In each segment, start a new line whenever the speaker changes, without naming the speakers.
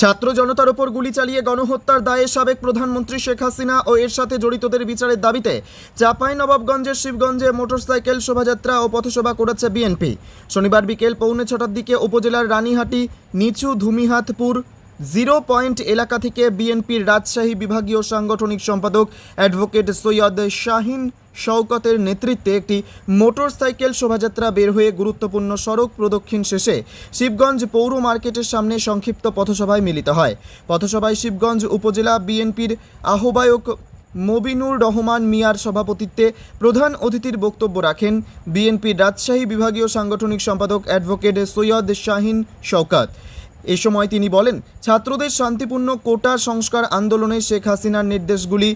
ছাত্র জনতার ওপর গুলি চালিয়ে গণহত্যার দায়ে সাবেক প্রধানমন্ত্রী শেখ হাসিনা ও এর সাথে জড়িতদের বিচারের দাবিতে চাপাই নবাবগঞ্জের শিবগঞ্জে মোটরসাইকেল শোভাযাত্রা ও পথসভা করেছে বিএনপি। শনিবার বিকেল পৌনে ছটার দিকে উপজেলার রানীহাটি, নিচু ধুমিহাতপুর জিরো পয়েন্ট এলাকা থেকে বিএনপির রাজশাহী বিভাগীয় সাংগঠনিক সম্পাদক অ্যাডভোকেট সৈয়দ শাহিন শওকতের নেতৃত্বে একটি মোটরসাইকেল শোভাযাত্রা বের হয়ে গুরুত্বপূর্ণ সড়ক প্রদক্ষিণ শেষে শিবগঞ্জ পৌর মার্কেটের সামনে সংক্ষিপ্ত পথসভায় মিলিত হয়। পথসভায় শিবগঞ্জ উপজেলা বিএনপির আহ্বায়ক মবিনুর রহমান মিয়ার সভাপতিত্বে প্রধান অতিথির বক্তব্য রাখেন বিএনপির রাজশাহী বিভাগীয় সাংগঠনিক সম্পাদক অ্যাডভোকেট সৈয়দ শাহিন শওকাত। এ সময় তিনি বলেন, ছাত্রদের শান্তিপূর্ণ কোটা সংস্কার আন্দোলনে শেখ হাসিনার নির্দেশগুলি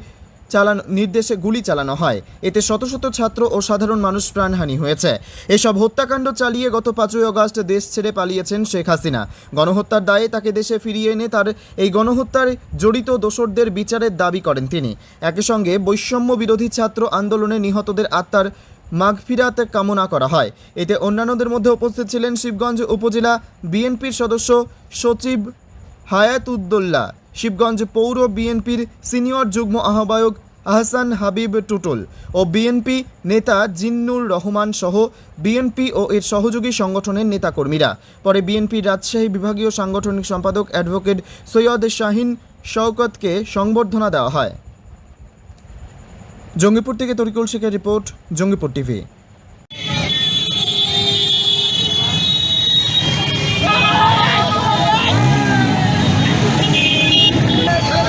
চালানো, নির্দেশে গুলি চালানো হয়। এতে শত শত ছাত্র ও সাধারণ মানুষ প্রাণহানি হয়েছে। এসব হত্যাকাণ্ড চালিয়ে গত পাঁচই অগস্ট দেশ ছেড়ে পালিয়েছেন শেখ হাসিনা। গণহত্যার দায়ে তাকে দেশে ফিরিয়ে এনে তার এই গণহত্যার জড়িত দোসরদের বিচারের দাবি করেন তিনি। একই সঙ্গে বৈষম্য বিরোধী ছাত্র আন্দোলনে নিহতদের আত্মার মাগফিরাত কামনা করা হয়। এতে অন্যান্যদের মধ্যে উপস্থিত ছিলেন শিবগঞ্জ উপজেলা বিএনপির সদস্য সচিব হায়াতুদ্দোল্লা, শিবগঞ্জ পৌর বিএনপির সিনিয়র যুগ্ম আহ্বায়ক আহসান হাবিব টুটুল ও বিএনপি নেতা জিন্নুর রহমান সহ বিএনপি ও এর সহযোগী সংগঠনের নেতাকর্মীরা। পরে বিএনপির রাজশাহী বিভাগীয় সাংগঠনিক সম্পাদক অ্যাডভোকেট সৈয়দ শাহিন শওকতকে সংবর্ধনা দেওয়া হয়। জঙ্গিপুর থেকে তরিকুল শেখের রিপোর্ট জঙ্গিপুর টিভি।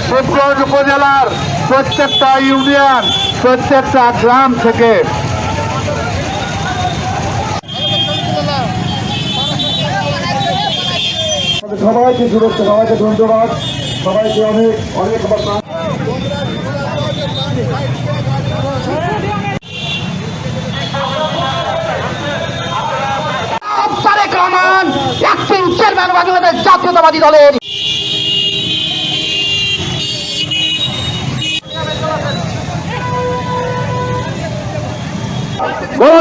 শিবগঞ্জ উপজেলার প্রত্যেকটা ইউনিয়ন প্রত্যেকটা গ্রাম থেকে সবাইকে শুভেচ্ছা সবাইকে ধন্যবাদ। সবাইকে অনেক অনেক
বাংলাদেশ জাতীয়তাবাদী দলের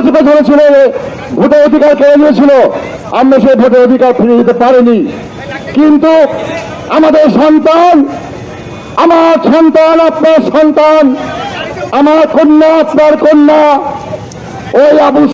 চেপে ধরেছিল, ভোটের অধিকার কেড়ে নিয়েছিল। আমরা সেই ভোটের অধিকার ফিরে দিতে পারিনি। কিন্তু আমাদের সন্তান, আমার সন্তান, আপনার সন্তান, আমার কন্যা, আপনার কন্যা, ওই আবু